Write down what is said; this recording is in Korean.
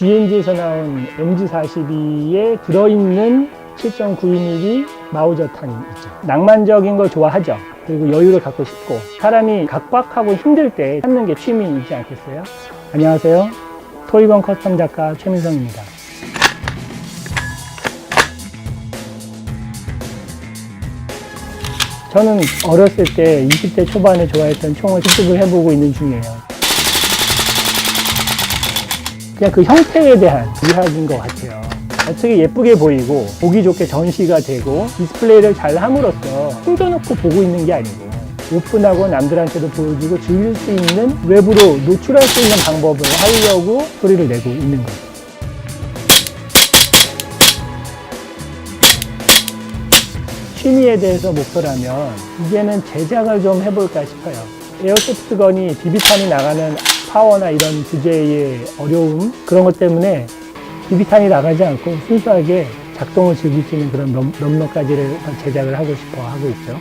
GNG에서 나온 MG42에 들어있는 7.92mm 마우저탄 있죠. 낭만적인 걸 좋아하죠. 그리고 여유를 갖고 싶고 사람이 각박하고 힘들 때 찾는 게 취미이지 않겠어요? 안녕하세요. 토이건 커스텀 작가 최민성입니다. 저는 어렸을 때 20대 초반에 좋아했던 총을 수습을 해보고 있는 중이에요. 그냥 그 형태에 대한 미학인 것 같아요. 어떻게 예쁘게 보이고 보기 좋게 전시가 되고 디스플레이를 잘 함으로써 숨겨놓고 보고 있는 게 아니고 오픈하고 남들한테도 보여주고 즐길 수 있는 외부로 노출할 수 있는 방법을 하려고 소리를 내고 있는 거죠. 취미에 대해서 목표라면 이제는 제작을 좀 해볼까 싶어요. 에어소프트 건이 비비탄이 나가는 파워나 이런 주제의 어려움 그런 것 때문에 비비탄이 나가지 않고 순수하게 작동을 즐길 수 있는 그런 럼- 럼너까지를 제작을 하고 싶어 하고 있죠.